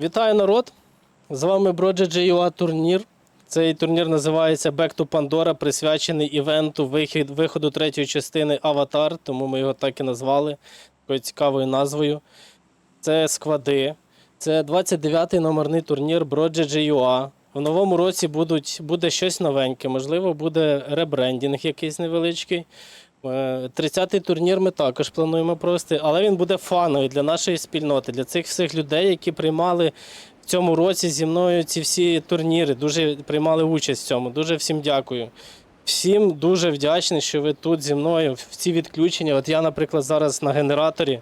Вітаю народ! З вами BroJJ.ua турнір. Цей турнір називається Back to Pandora, присвячений івенту вихід, виходу третьої частини Аватар, тому ми його так і назвали такою цікавою назвою. Це склади. Це 29-й номерний турнір BroJJ.ua. В новому році будуть, буде щось новеньке, можливо, буде ребрендінг якийсь невеличкий. Е, 30-й турнір ми також плануємо провести, але він буде фановий для нашої спільноти, для цих всіх людей, які приймали в цьому році зі мною ці всі турніри, дуже приймали участь в цьому. Дуже всім дякую. Всім дуже вдячний, що ви тут зі мною в ці відключення. От я, наприклад, зараз на генераторі,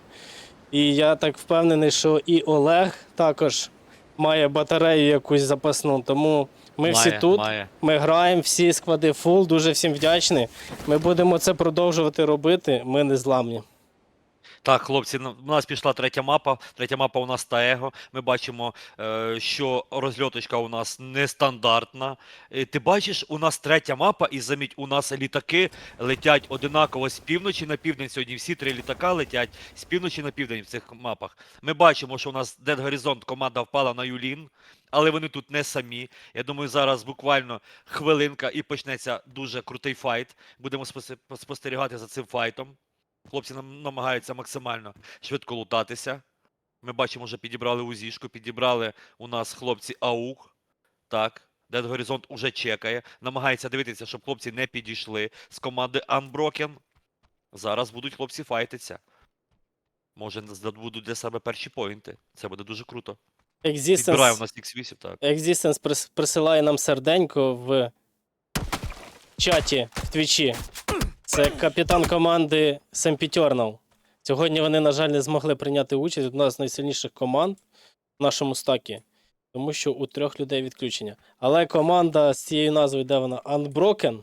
і я так впевнений, що і Олег також має батарею якусь запасну. Тому ми всі тут. Має. Ми граємо всі склади фул, дуже всім вдячні. Ми будемо це продовжувати робити. Ми не зламні. Так, хлопці, ну, у нас пішла третя мапа. Третя мапа у нас Таего. Ми бачимо, е, що розльоточка у нас нестандартна. Е, Ти бачиш, у нас третя мапа, і заміть, у нас літаки летять одинаково з півночі на південь. Сьогодні всі три літака летять з півночі на південь в цих мапах. Ми бачимо, що у нас Dead Horizon команда впала на Юлін, але вони тут не самі. Я думаю, зараз буквально хвилинка і почнеться дуже крутий файт. Будемо спостерігати за цим файтом. Хлопці нам намагаються максимально швидко лутатися. Ми бачимо, вже підібрали узішку, підібрали у нас хлопці АУК. Так. Дед Горизонт уже чекає. Намагається дивитися, щоб хлопці не підійшли з команди Unbroken. Зараз будуть хлопці файтитися. Може, здобудуть для себе перші поінти. Це буде дуже круто. Підбирає у нас X8, так. Existence присилає нам серденько в чаті в твічі. Це капітан команди Семпітьорнал. Сьогодні вони, на жаль, не змогли прийняти участь. Одна з найсильніших команд в нашому стакі, тому що у трьох людей відключення. Але команда з цією назвою, де вона Unbroken,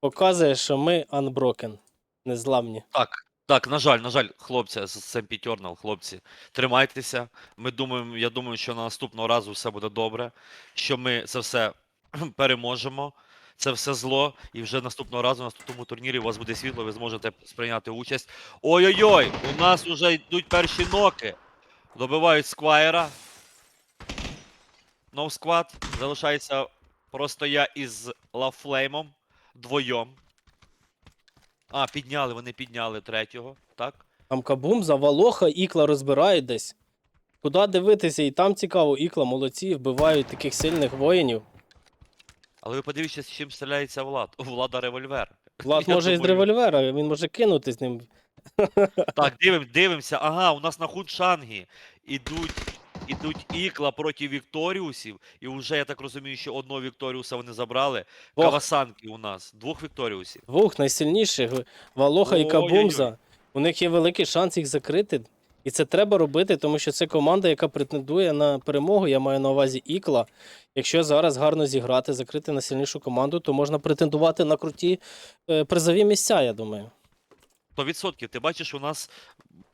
показує, що ми Unbroken. Незламні. Так, так, на жаль, на жаль, хлопці Семпітьорнал, хлопці, тримайтеся. Ми думаємо, я думаю, що на наступного разу все буде добре, що ми це все переможемо. Це все зло, і вже наступного разу на наступному турнірі у вас буде світло, ви зможете сприйняти участь. Ой-ой-ой! У нас вже йдуть перші ноки. Добивають сквайра. No склад. Залишається просто я із Лавфлеймом. Вдвоєм. А, підняли, вони підняли третього, так? Там кабум, завалоха, ікла розбирають десь. Куди дивитися, і там цікаво, ікла молодці, вбивають таких сильних воїнів. Але ви подивіться, з чим стріляється Влад. У Влада револьвер. Влад Я може із думаю- револьвера, він може кинути з ним. Так, дивим, дивимося. Ага, у нас на Хуншангі ідуть, ідуть ікла проти Вікторіусів. І вже, я так розумію, що одного Вікторіуса вони забрали. Ох. Кавасанки у нас. Двох Вікторіусів. Двох найсильніших Валоха і Ой-ой-ой. Кабумза. У них є великий шанс їх закрити. І це треба робити, тому що це команда, яка претендує на перемогу. Я маю на увазі Ікла. Якщо зараз гарно зіграти, закрити найсильнішу команду, то можна претендувати на круті е, призові місця, я думаю. 100%. Ти бачиш, у нас.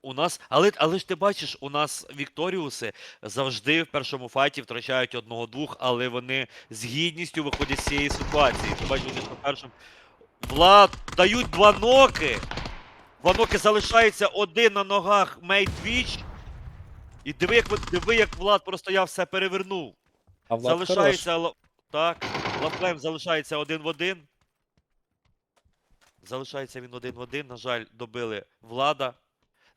У нас, але, але ж ти бачиш, у нас Вікторіуси завжди в першому файті втрачають одного-двох, але вони з гідністю виходять з цієї ситуації. Ти бачиш, вони на першому. Влад, дають два ноки. Два ноки залишається один на ногах Мейтвіч. І диви, як, диви, як Влад просто я все перевернув. А Влад залишається. Ла- Так, Лавфлейм залишається один в один. Залишається він один в один. На жаль, добили Влада.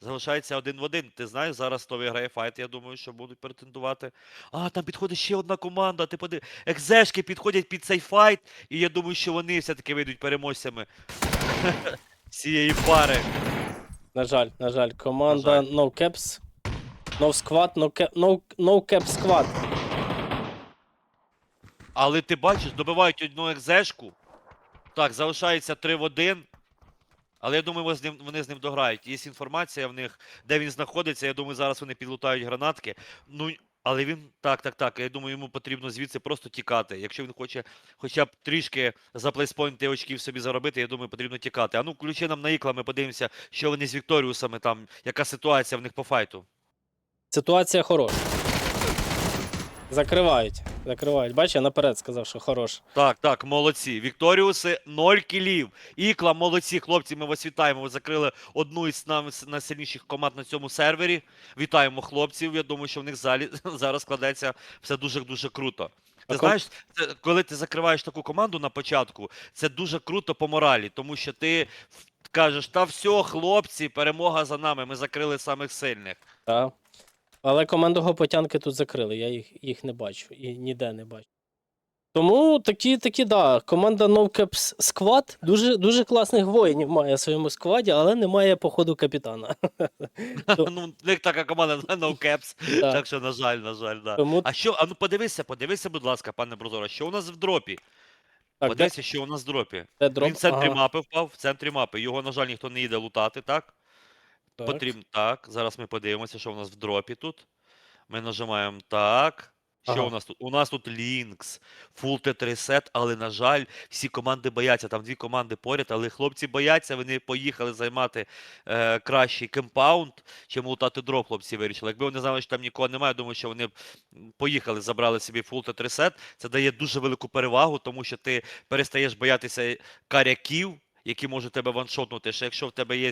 Залишається один в один. Ти знаєш, зараз хто виграє файт, я думаю, що будуть претендувати. А, там підходить ще одна команда. Ти поди... Екзешки підходять під цей файт, і я думаю, що вони все-таки вийдуть переможцями цієї пари. На жаль, на жаль, команда На No Caps. No Squad, no, cap, no, no Cap Squad. Але ти бачиш, добивають одну екзешку. Так, залишається 3 в 1. Але я думаю, вони з ним, вони з ним дограють. Є інформація в них, де він знаходиться. Я думаю, зараз вони підлутають гранатки. Ну, але він. Так, так, так. Я думаю, йому потрібно звідси просто тікати. Якщо він хоче хоча б трішки за плейспойнти очків собі заробити, я думаю, потрібно тікати. А ну, ключі нам на ікла, ми подивимося, що вони з Вікторіусами там, яка ситуація в них по файту. Ситуація хороша. Закривають. Закривають. Бачиш, я наперед сказав, що хорош. Так, так, молодці. Вікторіуси 0 кілів. Ікла, молодці, хлопці, ми вас вітаємо. Ви закрили одну із нам- найсильніших команд на цьому сервері. Вітаємо хлопців. Я думаю, що в них залі зараз складеться все дуже-дуже круто. Ти знаєш, це, коли ти закриваєш таку команду на початку, це дуже круто по моралі, тому що ти кажеш, та все, хлопці, перемога за нами. Ми закрили самих сильних. Так. Але команду Гопотянки тут закрили, я їх, їх не бачу і ніде не бачу. Тому такі, такі, да, команда No Caps Squad дуже, дуже класних воїнів має в своєму складі, але немає, походу, капітана. Ну, в них така команда no caps, Так. що, на жаль, на жаль, да. А що, а ну подивися, подивися, будь ласка, пане Прозоро, що у нас в дропі? Подивися, що у нас в дропі. Він в центрі мапи впав, в центрі мапи. Його, на жаль, ніхто не їде лутати, так? Так. Потрібно так. Зараз ми подивимося, що у нас в дропі тут. Ми нажимаємо так. Що Ага. у нас тут? У нас тут Lynx, Full T3 сет, але, на жаль, всі команди бояться. Там дві команди поряд, але хлопці бояться, вони поїхали займати е, кращий кемпаунд, чим лутати дроп, хлопці вирішили. Якби вони знали, що там нікого немає, думаю, що вони поїхали, забрали собі Full T3 сет. Це дає дуже велику перевагу, тому що ти перестаєш боятися каряків, які можуть тебе ваншотнути. Що якщо в тебе є.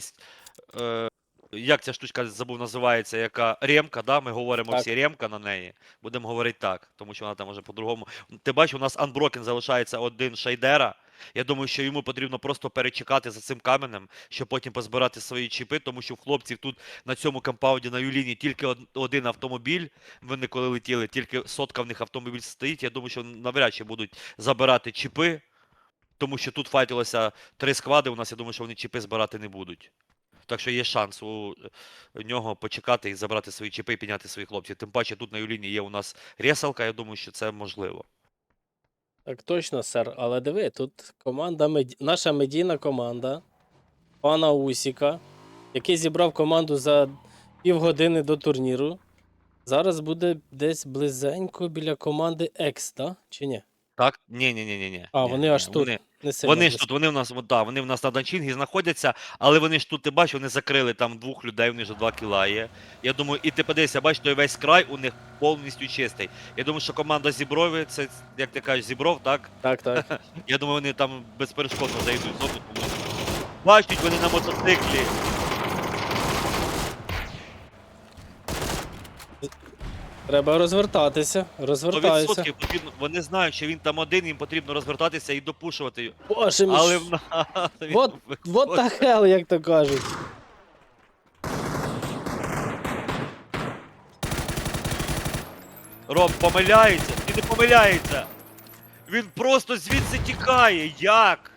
Е, як ця штучка забув називається, яка ремка, да? ми говоримо Так. всі ремка на неї. Будемо говорити так, тому що вона там може по-другому. Ти бачиш, у нас Unbroken залишається один шейдера. Я думаю, що йому потрібно просто перечекати за цим каменем, щоб потім позбирати свої чіпи, тому що в хлопців тут на цьому компаунді на Юліні тільки один автомобіль. Вони коли летіли, тільки сотка в них автомобіль стоїть. Я думаю, що навряд чи будуть забирати чіпи, тому що тут файтилося три склади. У нас я думаю, що вони чіпи збирати не будуть. Так що є шанс у у нього почекати і забрати свої чіпи і підняти своїх хлопців. Тим паче тут на Юліні є у нас ресалка, я думаю, що це можливо. Так точно, сер. Але диви, тут команда, меді- наша медійна команда пана Усіка, який зібрав команду за півгодини до турніру. Зараз буде десь близенько біля команди Екс, так? Чи ні? Так? Ні, ні, ні, ні, ні. А, вони ні, аж тут. Вони, Не сильно вони ж близько. тут, вони в нас, от, да, вони в нас на Данчингі знаходяться, але вони ж тут, ти бачиш, вони закрили там двох людей, вони вже два кіла є. Я думаю, і ти подивися, бачиш, той весь край у них повністю чистий. Я думаю, що команда Зіброві, це, як ти кажеш, Зібров, так? Так, так. Я думаю, вони там безперешкодно зайдуть знову. Тому... Бачать вони на мотоциклі. Треба розвертатися. Розвертаються. 100% потрібно, вони знають, що він там один, їм потрібно розвертатися і допушувати. його. Боже мій. Але в нас він Вот, виходить. what the hell, як то кажуть. Роб помиляється, він не помиляється. Він просто звідси тікає. Як?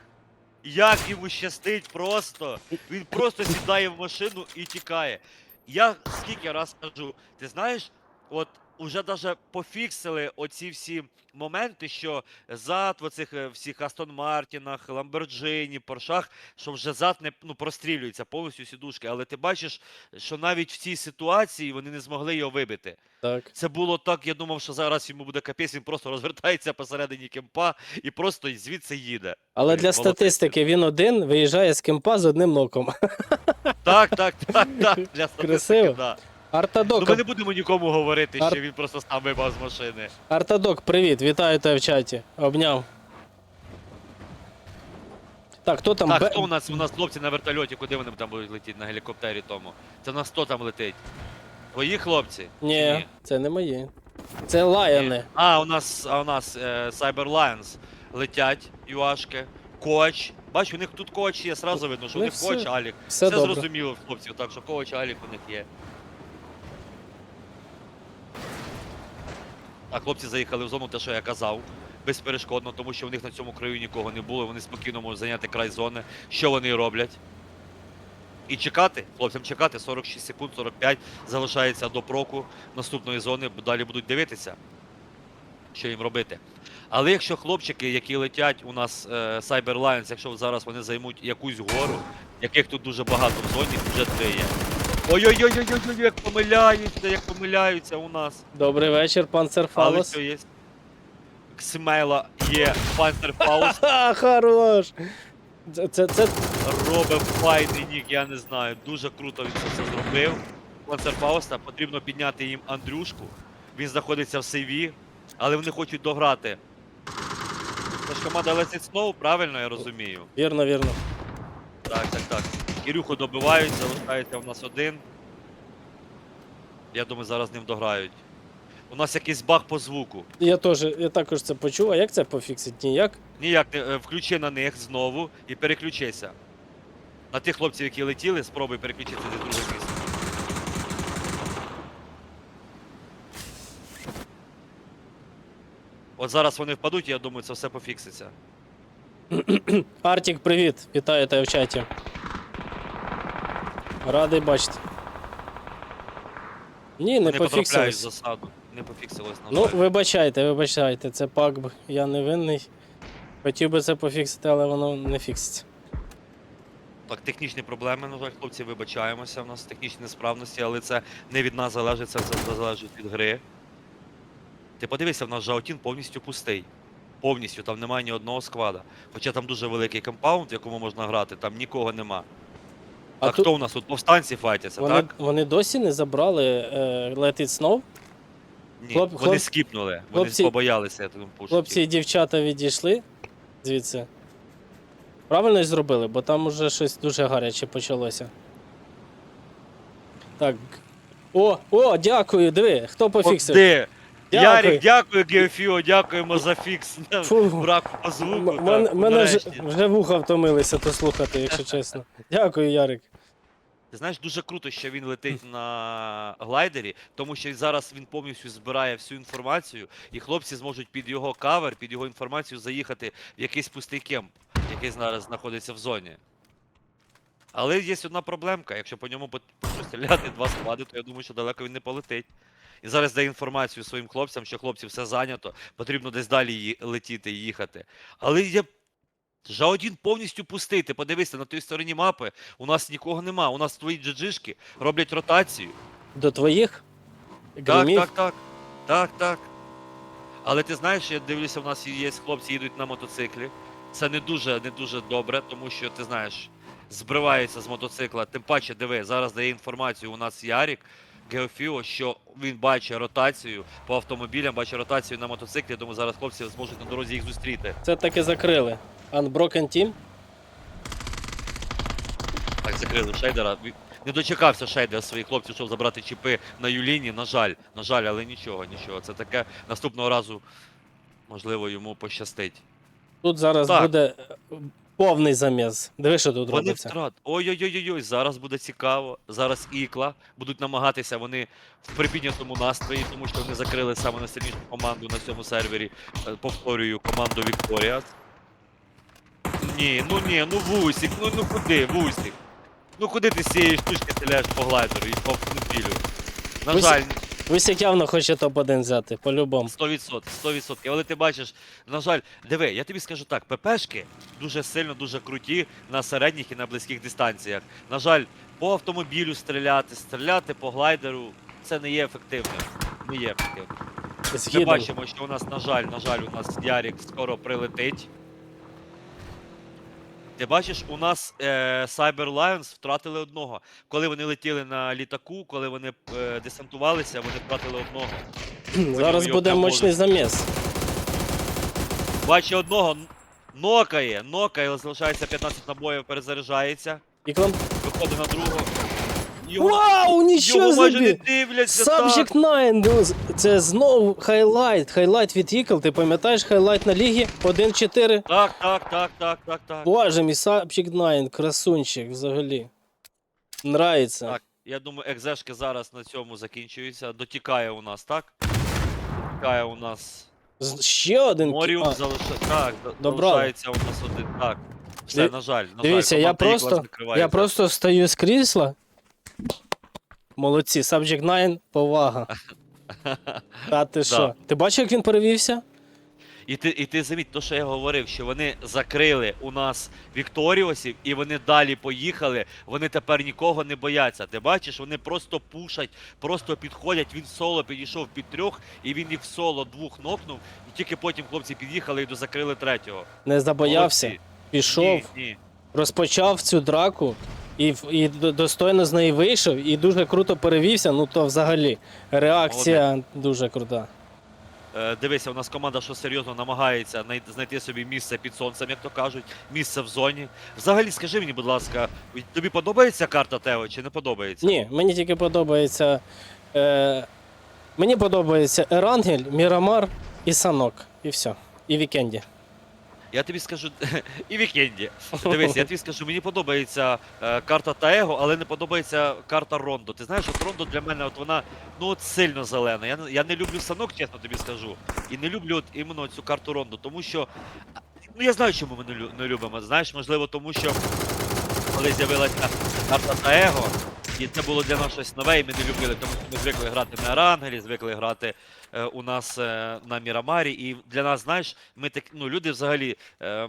Як йому щастить просто? Він просто сідає в машину і тікає. Я скільки раз кажу, ти знаєш, от уже даже пофіксили оці всі моменти, що зад в оцих е, всіх Астон Мартінах, Ламборджині, Поршах, що вже зад не ну, прострілюється повністю сідушки. Але ти бачиш, що навіть в цій ситуації вони не змогли його вибити. Так. Це було так, я думав, що зараз йому буде капець, він просто розвертається посередині кемпа і просто звідси їде. Але для молодець. статистики він один виїжджає з кемпа з одним ноком. Так, так, так, так. Для статистики, Красиво. да. Ну, ми не будемо нікому говорити, Ар- що він просто сам вибав з машини. Артадок, привіт, вітаю тебе в чаті. Обняв. Так, хто там? Так, Бе- хто у нас? У нас хлопці на вертольоті, куди вони там будуть летіти на гелікоптері тому? Це в нас хто там летить? Твої хлопці? Чи Ні, це не мої. Це лаяни. А, у нас, а у нас е, Cyber Lions летять, юашки, коч. Бач, у них тут коч є, сразу видно, що у Ну, них коч, Алік. Все Все добре. зрозуміло хлопців, так що коуч Алік у них є. А хлопці заїхали в зону, те, що я казав, безперешкодно, тому що в них на цьому краю нікого не було, вони спокійно можуть зайняти край зони. Що вони роблять? І чекати, хлопцям чекати 46 секунд, 45 залишається до проку наступної зони, далі будуть дивитися, що їм робити. Але якщо хлопчики, які летять у нас е, Cyber Lions, якщо зараз вони займуть якусь гору, яких тут дуже багато в зоні, вже три є. Ой-ой-ой-ой-ой, як помиляються, як помиляються у нас. Добрий вечір, пан Але Серфалос. є. Ксмейла є Пантерфаус, Ха, хорош! Це, це, це робив файний нік, я не знаю. Дуже круто він це все зробив. Панцерфауста потрібно підняти їм Андрюшку. Він знаходиться в сейві. але вони хочуть дограти. Це ж команда It Snow, правильно я розумію? Вірно, вірно. Так, так, так. Кирюху добивають, залишається в нас один. Я думаю, зараз ним дограють. У нас якийсь баг по звуку. Я теж, я також це почув, а як це пофіксить? Ніяк? Ніяк не е, включи на них знову і переключися. На тих хлопців, які летіли, спробуй переключитися десь в друге місце. От зараз вони впадуть, і я думаю, це все пофікситься. Артік, привіт! Вітаю тебе в чаті. Радий бачити. Ні, не Вони потрапляють в засаду. Не пофіксилось, на Ну, жаль. вибачайте, вибачайте, це пак, я не винний. Хотів би це пофіксити, але воно не фікситься. Так, технічні проблеми, на жаль, хлопці, вибачаємося. У нас технічні несправності, але це не від нас залежить, це залежить від гри. Ти подивися, в нас Жаутін повністю пустий. Повністю, там немає ні одного сквада. Хоча там дуже великий компаунд, в якому можна грати, там нікого нема. А А, тут- хто у нас тут повстанці файтяться, Вони, так? вони досі не забрали е, Let It Snow. Ні, хлоп- вони хлоп- скіпнули, вони хлопці- побоялися пушки. Хлопці і дівчата відійшли звідси. Правильно зробили, бо там уже щось дуже гаряче почалося. Так. О, о, дякую, диви, хто От пофіксив. де? Дякую. Ярик, дякую, Геофіо, дякуємо за фікс. Фу. Браку по звуку. М- так, Мене, вже, нарешті. вже вуха втомилися то слухати, якщо чесно. Дякую, Ярик. Ти знаєш, дуже круто, що він летить на глайдері, тому що зараз він повністю збирає всю інформацію, і хлопці зможуть під його кавер, під його інформацію заїхати в якийсь пустий кемп, який зараз знаходиться в зоні. Але є одна проблемка. Якщо по ньому почнуть стріляти два склади, то я думаю, що далеко він не полетить. І зараз дає інформацію своїм хлопцям, що хлопці все зайнято, потрібно десь далі летіти і їхати. Але є. Жаодін повністю пустий. Ти подивися на тій стороні мапи. У нас нікого нема. У нас твої джиджишки роблять ротацію. До твоїх Так, так, так. Так, так. Але ти знаєш, я дивлюся, у нас є хлопці, їдуть на мотоциклі. Це не дуже, не дуже добре, тому що ти знаєш, збриваються з мотоцикла. Тим паче, диви, зараз дає інформацію. У нас Ярік, Геофіо, що він бачить ротацію по автомобілям, бачить ротацію на мотоциклі. Тому зараз хлопці зможуть на дорозі їх зустріти. Це таки закрили. Unbroken Team. Так, закрили шейдера. Не дочекався шейдер своїх хлопців, щоб забрати чіпи на Юліні. На жаль, на жаль, але нічого, нічого. Це таке наступного разу, можливо, йому пощастить. Тут зараз Так. буде повний заміс. Диви, що тут Вони робиться. втрат. Ой-ой-ой, зараз буде цікаво. Зараз ікла будуть намагатися вони в припіднятому настрої, тому що вони закрили саме найсильнішу команду на цьому сервері. Е, Повторюю, команду Вікторія. Ні, ну ні, ну Вусік, ну ну куди, Вусік? Ну куди ти з цієї штучки стріляєш по глайдеру і по автомобілю? На Вусік- жаль, Висік явно хоче топ-1 взяти, по-любому. 100%, 100%. Але ти бачиш, на жаль, диви, я тобі скажу так, ППшки дуже сильно, дуже круті на середніх і на близьких дистанціях. На жаль, по автомобілю стріляти, стріляти по глайдеру це не є ефективним. Не є ефективним. Ми Згідно. бачимо, що у нас, на жаль, на жаль, у нас Ярік скоро прилетить. Ти бачиш, у нас е, Cyber Lions втратили одного. Коли вони летіли на літаку, коли вони е, десантувалися, вони втратили одного. Зараз його буде прямо мощний заміс. Бачу одного, нокає, нокає, залишається 15 набоїв, перезаряджається. І клам... Виходить на другого. Його, Вау, нічого його майже не собі! дивляться. так. Subject 9, ну, це знову хайлайт. Хайлайт від Eagle. Ти пам'ятаєш хайлайт на лігі? 1-4. Так, так, так, так, так, так. Боже мій Subject 9, красунчик взагалі. Нравиться. Так, я думаю, екзешки зараз на цьому закінчуються. Дотікає у нас, так? Дотікає у нас З- Ще один. кі- Моріум а, залиша... Так, за- добрали. залишається у нас один. Так. Все, Диві- на жаль, на Дивіться, жаль, я команда Eagles просто, я просто встаю з крісла. Молодці, Subject 9, повага. Та ти що? Ти бачив, як він перевівся? І ти, і ти заміть, то, що я говорив, що вони закрили у нас Вікторіосів, і вони далі поїхали. Вони тепер нікого не бояться. Ти бачиш, вони просто пушать, просто підходять. Він соло підійшов під трьох, і він їх в соло двох нокнув. І тільки потім хлопці під'їхали і дозакрили третього. Не забоявся, Молодці. пішов, Ні, ні. розпочав цю драку і, і достойно з неї вийшов, і дуже круто перевівся. Ну то взагалі реакція дуже крута. Е, дивися, у нас команда, що серйозно намагається знайти собі місце під сонцем, як то кажуть, місце в зоні. Взагалі, скажи мені, будь ласка, тобі подобається карта Тео чи не подобається? Ні, мені тільки подобається. Е, мені подобається Ерангель, Мірамар і Санок. І все. І Вікенді. Я тобі скажу і вікенді. Дивись, я тобі скажу, мені подобається е, карта Таего, але не подобається карта Рондо. Ти знаєш, от Рондо для мене от вона ну от сильно зелена. Я, я не люблю санок, чесно тобі скажу. І не люблю от іменно цю карту Рондо, тому що. Ну я знаю, чому ми не любимо. Знаєш, можливо, тому що коли з'явилася карта Таего, і це було для нас щось нове, і ми не любили, тому що ми звикли грати на Арангелі, звикли грати е, у нас е, на Мірамарі. І для нас, знаєш, ми так, ну, люди взагалі. е,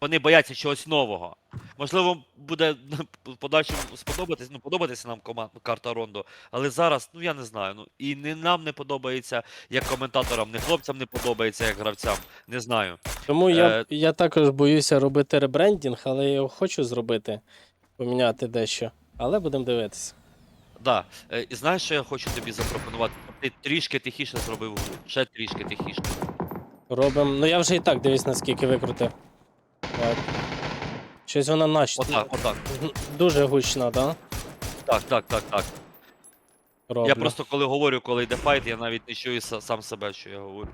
вони бояться чогось нового. Можливо, буде в подальшому сподобатись, ну, подобатися нам команд, карта Рондо, але зараз, ну я не знаю. Ну і не нам не подобається як коментаторам, не хлопцям не подобається як гравцям. Не знаю. Тому я, Е, я також боюся робити ребрендінг, але я його хочу зробити, поміняти дещо. Але будемо дивитися. Да. Е, І знаєш, що я хочу тобі запропонувати? Щоб Ти трішки тихіше зробив гру. Ще трішки тихіше. Робимо. Ну я вже і так дивись, наскільки викрутив. От. Щось вона нач... Отак, отак. дуже гучна, да? Так, так, так, так. Роблю. Я просто коли говорю, коли йде файт, я навіть не чую са- сам себе, що я говорю.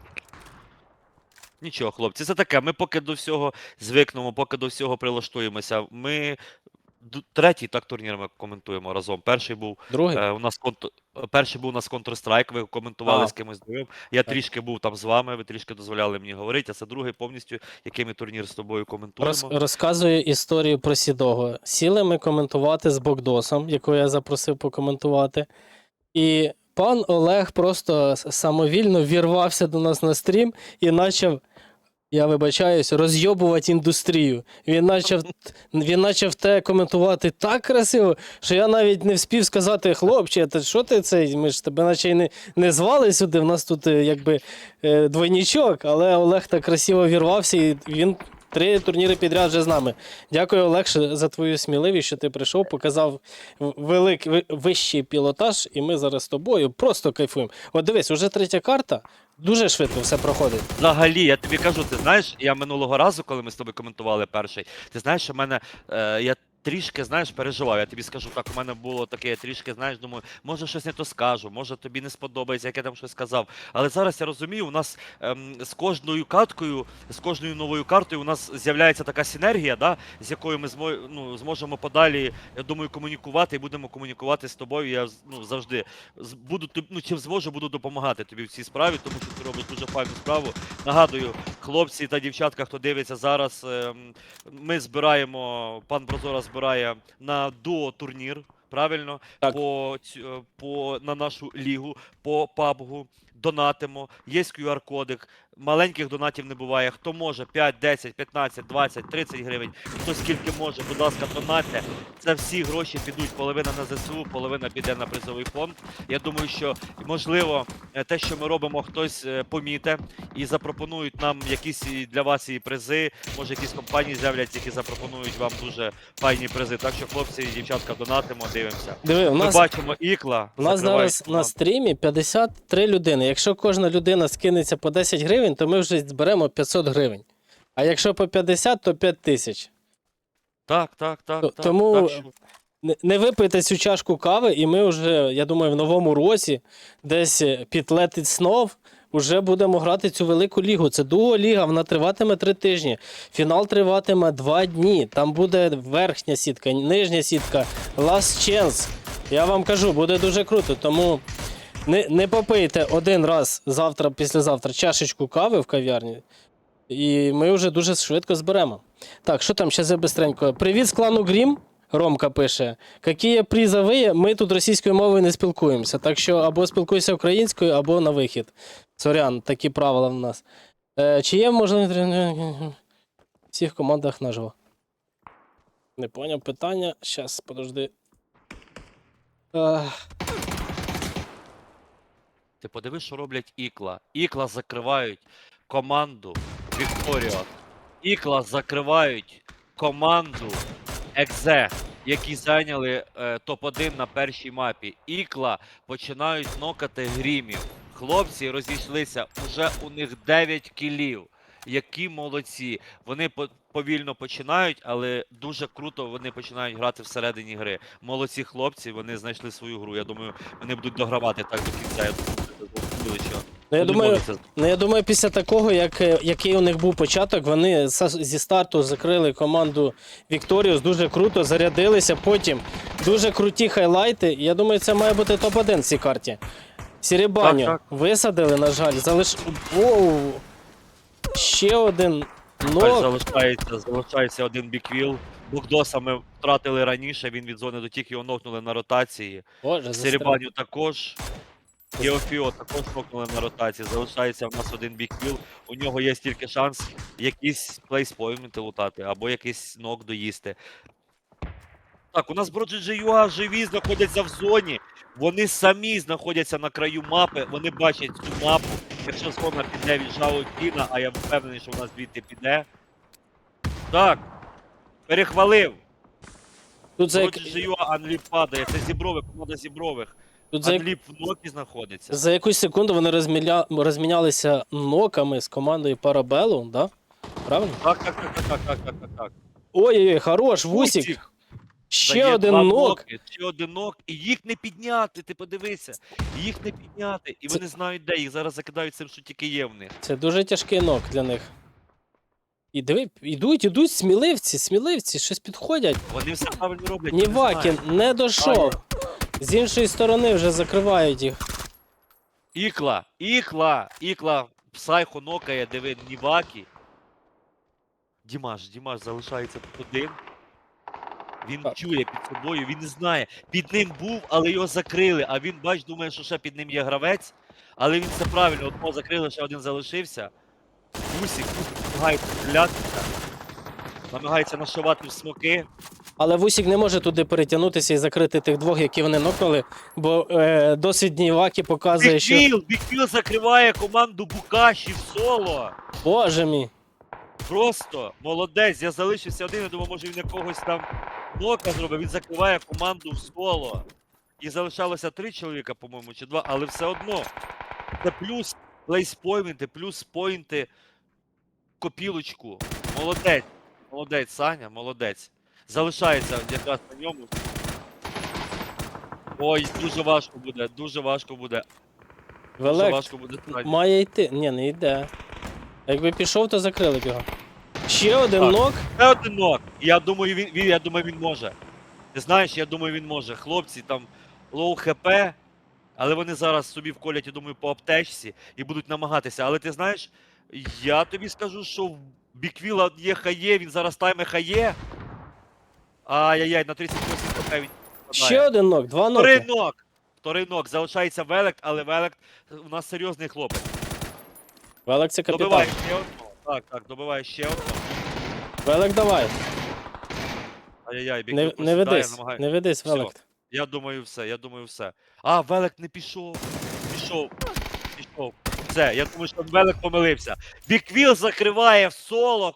Нічого, хлопці, це таке. Ми поки до всього звикнемо, поки до всього прилаштуємося. Ми третій так турнір ми коментуємо разом. Перший був Другий? е, у нас конт... перший був у нас Counter-Strike, ви коментували А. з кимось другим. Я Так. трішки був там з вами, ви трішки дозволяли мені говорити, а це другий повністю, який ми турнір з тобою коментуємо. Роз, розказую історію про Сідого. Сіли ми коментувати з Богдосом, якого я запросив покоментувати. І пан Олег просто самовільно вірвався до нас на стрім і почав. Я вибачаюсь, розйобувати індустрію. Він почав, він почав те коментувати так красиво, що я навіть не вспів сказати, хлопче, та що ти цей? Ми ж тебе наче й не, не звали сюди. В нас тут е, якби е, двойничок, але Олег так красиво вірвався, і він три турніри підряд вже з нами. Дякую, Олег, за твою сміливість, що ти прийшов, показав великий вищий пілотаж, і ми зараз з тобою просто кайфуємо. От дивись, уже третя карта, дуже швидко все проходить. Взагалі, я тобі кажу, ти знаєш, я минулого разу, коли ми з тобою коментували перший, ти знаєш, що в мене е, я трішки, знаєш, переживав. Я тобі скажу так, у мене було таке, я трішки, знаєш, думаю, може щось не то скажу, може тобі не сподобається, як я там щось сказав. Але зараз я розумію, у нас ем, з кожною каткою, з кожною новою картою у нас з'являється така синергія, да, з якою ми змо, ну, зможемо подалі, я думаю, комунікувати і будемо комунікувати з тобою. Я ну, завжди буду ну, чим зможу, буду допомагати тобі в цій справі, тому що ти робиш дуже файну справу. Нагадую, хлопці та дівчатка, хто дивиться зараз, ем, ми збираємо, пан Прозора збирає на до турнір. Правильно, Так. по, е, по на нашу лігу, по пабгу, донатимо, є QR-кодик, маленьких донатів не буває. Хто може 5, 10, 15, 20, 30 гривень, хто скільки може, будь ласка, донатьте. Це всі гроші підуть, половина на ЗСУ, половина піде на призовий фонд. Я думаю, що можливо е, те, що ми робимо, хтось е, поміте і запропонують нам якісь для вас і призи. Може, якісь компанії з'являться, які запропонують вам дуже файні призи. Так що, хлопці і дівчатка, донатимо, дивимося. Диви, у Ми бачимо ікла. у нас зараз на стрімі 53 людини. Якщо кожна людина скинеться по 10 гривень, то ми вже зберемо 500 гривень. А якщо по 50, то 5 тисяч. Так, так, так. То- так, тому- так Не- Не випийте цю чашку кави, і ми вже, я думаю, в новому році десь е, під летить снов. Уже будемо грати цю велику лігу. Це дуо ліга, вона триватиме три тижні. Фінал триватиме два дні. Там буде верхня сітка, нижня сітка, last chance. Я вам кажу, буде дуже круто. Тому не, не попийте один раз завтра, післязавтра чашечку кави в кав'ярні. І ми вже дуже швидко зберемо. Так, що там ще за бистренько? Привіт з клану Грім. Ромка пише: Які призові, ми тут російською мовою не спілкуємося. Так що або спілкуйся українською, або на вихід. Сорян, такі правила в нас. Е, чи є можливість в всіх командах наживо? Не поняв питання. Щас, подожди. Е, Ти подивись, що роблять ікла. Ікла закривають команду Вікторіо. Ікла закривають команду Екзе, які зайняли е, топ-1 на першій мапі. Ікла починають нокати грімів. Хлопці розійшлися, уже у них 9 кілів. Які молодці. Вони по- повільно починають, але дуже круто вони починають грати всередині гри. Молодці хлопці, вони знайшли свою гру. Я думаю, вони будуть догравати так до кінця. Я думаю, що Ну, я думаю, Ну, я думаю, після такого, як, е, який у них був початок, вони са- зі старту закрили команду Вікторіус, дуже круто зарядилися. Потім дуже круті хайлайти. Я думаю, це має бути топ-1 в цій карті. Сірібаню Так, висадили, на жаль, залиш. Оу! Ще один нок. залишається, залишається один біквіл. Букдоса ми втратили раніше, він від зони дотік, його нокнули на ротації. Боже, застрелив. Серебаню також. Геофіо також нокнули на ротації. Залишається в нас один біквіл. У нього є тільки шанс якісь плейспойменти лутати або якийсь нок доїсти. Так, у нас Броджиджі Юа живі знаходяться в зоні. Вони самі знаходяться на краю мапи, вони бачать цю мапу. Якщо зона піде, віджалують Кіна, а я впевнений, що в нас звідти піде. Так. Перехвалив. Тут за, як... Броджиджі Юа Анліп падає. Це зібрових, команда зібрових. Тут за, як- Анліп в нокі знаходиться. за якусь секунду вони розміля... розмінялися ноками з командою Парабелу, да? Правильно? Так, так, так, так, так, так, так, так. Ой-ой-ой, хорош, вусік. Ще дає один два нок. блоки, Ще один нок. І їх не підняти, ти подивися. Їх не підняти. І Це- вони знають, де їх зараз закидають цим, що тільки є в них. Це дуже тяжкий нок для них. І диви, ідуть, ідуть, сміливці, сміливці, щось підходять. Вони все правильно роблять. я не Нівакін не дошов. З іншої сторони вже закривають їх. Ікла, ікла, ікла. Псайхо нокає, диви, Нівакі. Дімаш, Дімаш залишається тут один. Він Так. чує під собою, він не знає. Під ним був, але його закрили. А він, бач, думає, що ще під ним є гравець. Але він все правильно, одного закрили, ще один залишився. Усік, Усік намагається стрілятися. Намагається нашивати в смоки. Але Вусік не може туди перетягнутися і закрити тих двох, які вони нокнули, бо е, досвід Нівакі показує, що. Біквіл! Біквіл закриває команду Букаші в соло. Боже мій. Просто молодець. Я залишився один, я думав, може він якогось там нока зробив. Він закриває команду в соло. І залишалося три чоловіка, по-моєму, чи два, але все одно. Це плюс плейспойнти, плюс поінти копілочку. Молодець. Молодець, Саня, молодець. Залишається якраз на ньому. Ой, дуже важко буде, дуже важко буде. Дуже Велик важко буде має йти. Ні, не йде. Якби пішов, то закрили б його. Ще один Так. нок. Ще один нок. Я думаю, він, він, я думаю, він може. Ти знаєш, я думаю, він може. Хлопці там лоу хп, але вони зараз собі вколять, я думаю, по аптечці і будуть намагатися. Але ти знаєш, я тобі скажу, що в Біквіла є хає, він зараз тайме хає. Ай-яй-яй, на 38 хп він Ще один нок, два Вторий ноки. нок. Вторий нок. Залишається Велект, але Велект у нас серйозний хлопець. Велик це капітан. Добиває ще одного. Так, так, добиває ще одного. Велик, давай. Ай-яй-яй, Біквіл Не, не ведись, не ведись, Всьо. Велик. Я думаю, все, я думаю, все. А, Велик не пішов. Пішов. Пішов. Все, я думаю, що Велик помилився. Біквіл закриває в соло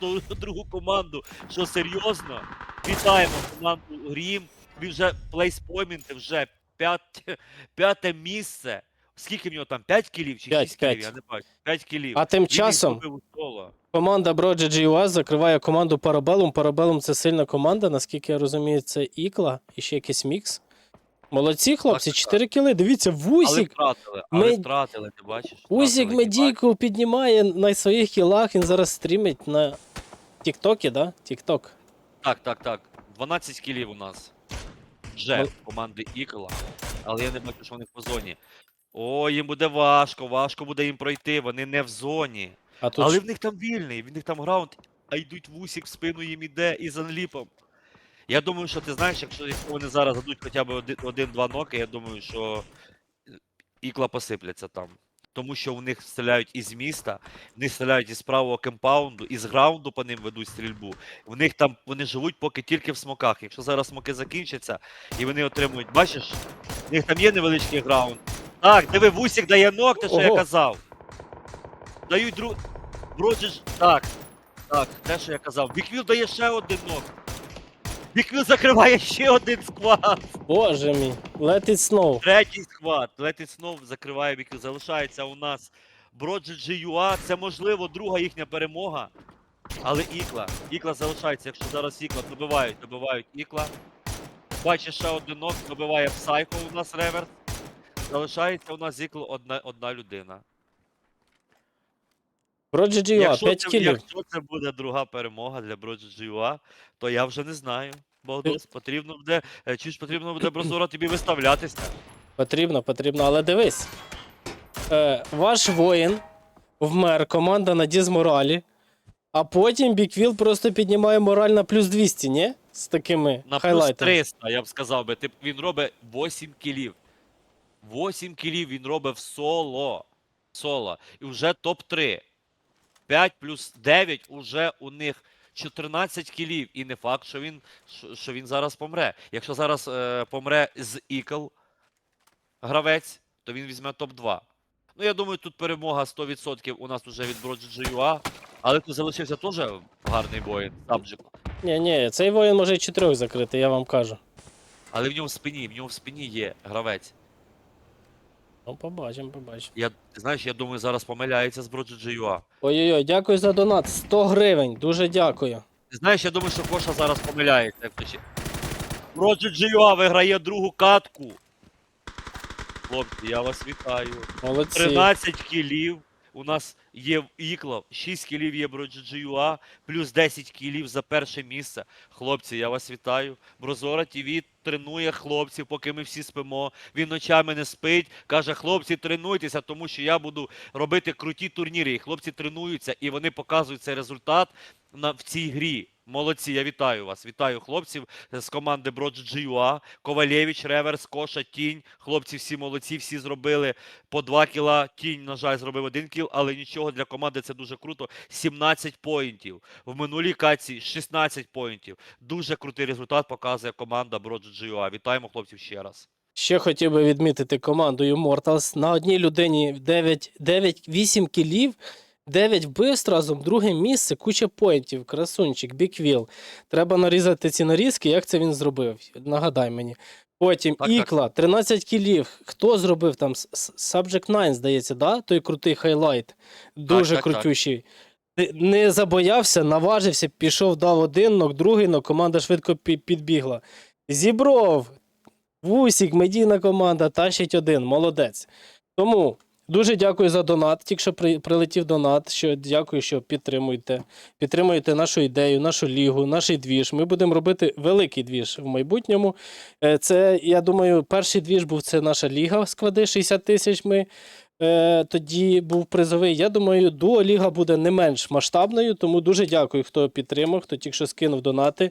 ту другу команду. Що серйозно? Вітаємо команду Грім. Він вже плейспойменти, вже п'яте, п'яте місце. Скільки в нього там? 5 кілів чи П'ять, 6 кілів? п'ять. Я не бачу. 5 кілів. А тим Він їх часом у соло. команда Brogy GUS закриває команду Parabellum. Parabellum це сильна команда, наскільки я розумію, це Ікла і ще якийсь мікс. Молодці, хлопці, Так, так, 4 кіли. Дивіться, Але Вусік. втратили, але Ми- втратили, ти бачиш? Усік Втратили, ти медійку піднімає на своїх кілах. Він зараз стрімить на Тіктокі, да? Тікток. Так, так, так. 12 кілів у нас. Вже Мол- команди Ікола. Але я не бачу, що вони по зоні. О, їм буде важко, важко буде їм пройти, вони не в зоні. А тут Але ж- в них там вільний, в них там граунд, а йдуть вусік в спину їм іде і з анліпом. Я думаю, що ти знаєш, якщо, вони зараз дадуть хоча б один- один-два ноки, я думаю, що е, ікла посипляться там. Тому що в них стріляють із міста, в них стріляють із правого кемпаунду, із граунду по ним ведуть стрільбу. В них там вони живуть поки тільки в смоках. Якщо зараз смоки закінчаться і вони отримують, бачиш, в них там є невеличкий граунд. Так, диви, вусік дає ног, те, що я казав. Дають друг. Ж. Так. Так, те, що я казав. Біквіл дає ще один ног. Біквіл закриває ще один склад. Боже мій, let it snow. Третій склад. Let It Snow закриває Біквіл. Залишається у нас Броджі Юа. Це можливо друга їхня перемога. Але Ікла. Ікла залишається. Якщо зараз Ікла добивають, добивають Ікла. Бачиш ще один ног, добиває Псайко у нас реверс. Залишається у нас з Ікло одна, одна людина. Броджі Джіва, Якщо 5 це, кілів. якщо це буде друга перемога для Броджі Юа, то я вже не знаю. Богдус, потрібно буде, е, чи ж потрібно буде Брозора тобі виставлятися. Потрібно, потрібно, але дивись. Е, ваш воїн вмер, команда на дізморалі, а потім Біквіл просто піднімає мораль на плюс 200, ні? З такими На плюс хайлайтами. 300, я б сказав би. Тип, він робить 8 кілів. 8 кілів він робить в соло. Соло. І вже топ-3. 5 плюс 9 уже у них 14 кілів. І не факт, що він, що, він зараз помре. Якщо зараз е, помре з Ікл гравець, то він візьме топ-2. Ну, я думаю, тут перемога 100% у нас вже від Броджі Юа. Але тут залишився теж гарний воїн, Сабджик. Ні, ні, цей воїн може і чотирьох закрити, я вам кажу. Але в ньому в спині, в ньому в спині є гравець. Ну, побачимо, побачимо. Я, ти знаєш, я думаю, зараз помиляється з Броджі Ой-ой-ой, дякую за донат. 100 гривень, дуже дякую. Ти знаєш, я думаю, що Коша зараз помиляється. Юа виграє другу катку. Хлопці, я вас вітаю. Молодці. 13 кілів. У нас є Ікло, 6 кілів є Броджі плюс 10 кілів за перше місце. Хлопці, я вас вітаю. Брозора ТВ тренує хлопців, поки ми всі спимо. Він ночами не спить. Каже, хлопці, тренуйтеся, тому що я буду робити круті турніри. І хлопці тренуються, і вони показують цей результат на, в цій грі. Молодці, я вітаю вас. Вітаю хлопців з команди Броджі Юа, Ковалєвич, Реверс, Коша, Тінь. Хлопці всі молодці, всі зробили по 2 кіла. Тінь, на жаль, зробив один кіл, але нічого для команди це дуже круто. 17 поінтів. В минулій каці 16 поінтів. Дуже крутий результат показує команда Броджі Юа. Вітаємо хлопців ще раз. Ще хотів би відмітити команду Immortals. На одній людині 9, 9 8 кілів, 9 вбивств разом, друге місце, куча поінтів, красунчик, біквіл. Треба нарізати ці нарізки, як це він зробив. Нагадай мені. Потім Так, так. Ікла, 13 кілів. Хто зробив там? Subject 9, здається, да? той крутий хайлайт. Дуже так, так. крутющий. Не- Не забоявся, наважився, пішов, дав один нок, другий нок, команда швидко підбігла. Зібров, Вусік, медійна команда, тащить один, молодець. Тому дуже дякую за донат. Тільки що при, прилетів донат. Що дякую, що підтримуєте. Підтримуєте нашу ідею, нашу лігу, наш двіж. Ми будемо робити великий двіж в майбутньому. Е, Це, я думаю, перший двіж був це наша ліга склади 60 тисяч. Ми е, тоді був призовий. Я думаю, дуо-ліга буде не менш масштабною, тому дуже дякую, хто підтримав, хто тільки що скинув донати.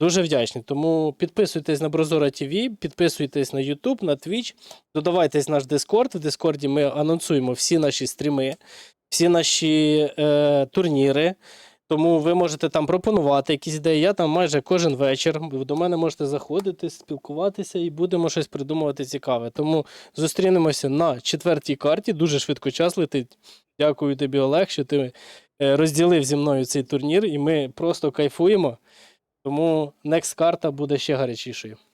Дуже вдячний. Тому підписуйтесь на Брозора ТВ, підписуйтесь на YouTube, на Twitch, додавайтесь в наш Discord. В Discord ми анонсуємо всі наші стріми, всі наші е, турніри. Тому ви можете там пропонувати якісь ідеї. Я там майже кожен вечір. Ви до мене можете заходити, спілкуватися і будемо щось придумувати цікаве. Тому зустрінемося на четвертій карті. Дуже швидко час летить. Дякую тобі, Олег, що ти е, розділив зі мною цей турнір, і ми просто кайфуємо. Тому next карта буде ще гарячішою.